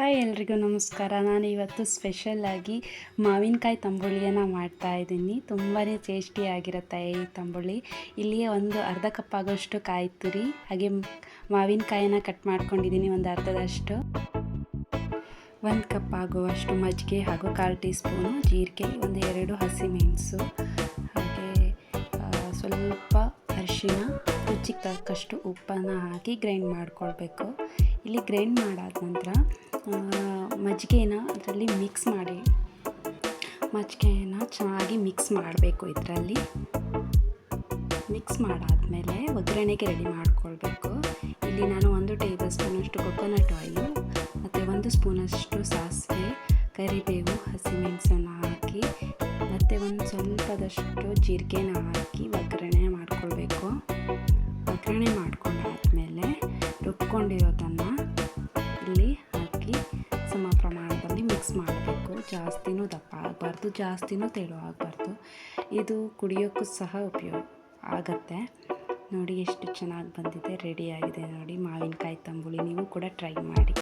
Hi ಎಲ್ರಿಗೂ ನಮಸ್ಕಾರ. ನಾನು ಇವತ್ತು ಸ್ಪೆಷಲ್ಲಾಗಿ ಮಾವಿನಕಾಯಿ ತಂಬುಳಿಯನ್ನು ಮಾಡ್ತಾ ಇದ್ದೀನಿ. ತುಂಬಾ ಟೇಸ್ಟಿಯಾಗಿರುತ್ತೆ ಈ ತಂಬುಳಿ. ಇಲ್ಲಿಯೇ ಒಂದು ಅರ್ಧ ಕಪ್ ಆಗೋಷ್ಟು ಕಾಯಿ ತುರಿ ಹಾಗೆ ಮಾವಿನಕಾಯಿನ ಕಟ್ ಮಾಡ್ಕೊಂಡಿದ್ದೀನಿ ಒಂದು ಅರ್ಧದಷ್ಟು. ಒಂದು ಕಪ್ ಆಗುವಷ್ಟು ಮಜ್ಜಿಗೆ ಹಾಗೂ ಕಾಲು ಟೀ ಸ್ಪೂನು, ಜೀರಿಗೆ, ಒಂದು ಎರಡು ಹಸಿಮೆಣಸು ಹಾಗೆ ಸ್ವಲ್ಪ ಅರಿಶಿನ ರುಚಿಗೆ ತಕ್ಕಷ್ಟು ಉಪ್ಪನ್ನು ಹಾಕಿ ಗ್ರೈಂಡ್ ಮಾಡ್ಕೊಳ್ಬೇಕು. ಇಲ್ಲಿ ಗ್ರೈಂಡ್ ಮಾಡಾದ ನಂತರ ಮಜ್ಜಿಗೆನ ಅದರಲ್ಲಿ ಮಿಕ್ಸ್ ಮಾಡಿ. ಮಜ್ಜಿಗೆನ ಚೆನ್ನಾಗಿ ಮಿಕ್ಸ್ ಮಾಡಬೇಕು ಇದರಲ್ಲಿ. ಮಿಕ್ಸ್ ಮಾಡಾದಮೇಲೆ ಒಗ್ಗರಣೆಗೆ ರೆಡಿ ಮಾಡ್ಕೊಳ್ಬೇಕು. ಇಲ್ಲಿ ನಾನು ಒಂದು ಟೇಬಲ್ ಸ್ಪೂನಷ್ಟು ಕೊಕೊನಟ್ ಆಯಿಲು ಮತ್ತು ಒಂದು ಸ್ಪೂನಷ್ಟು ಸಾಸಿವೆ, ಕರಿಬೇವು ಹಸಿಮೆಣಸನ್ನು ಹಾಕಿ, ಮತ್ತು ಒಂದು ಸ್ವಲ್ಪದಷ್ಟು ಜೀರಿಗೆನ ಹಾಕಿ ಒಗ್ಗರಣೆ ರುಬ್ಕೊಂಡಿರೋದನ್ನು ಇಲ್ಲಿ ಹಾಕಿ ಸಮ ಪ್ರಮಾಣದಲ್ಲಿ ಮಿಕ್ಸ್ ಮಾಡಬೇಕು. ಜಾಸ್ತಿನೂ ದಪ್ಪ ಆಗಬಾರ್ದು, ಜಾಸ್ತಿನೂ ತೆಳು ಆಗಬಾರ್ದು. ಇದು ಕುಡಿಯೋಕ್ಕೂ ಸಹ ಉಪಯೋಗ ಆಗತ್ತೆ. ನೋಡಿ ಎಷ್ಟು ಚೆನ್ನಾಗಿ ಬಂದಿದೆ ರೆಡಿಯಾಗಿದೆ ನೋಡಿ. ಮಾವಿನಕಾಯಿ ತಂಬುಳಿ ನೀವು ಕೂಡ ಟ್ರೈ ಮಾಡಿ.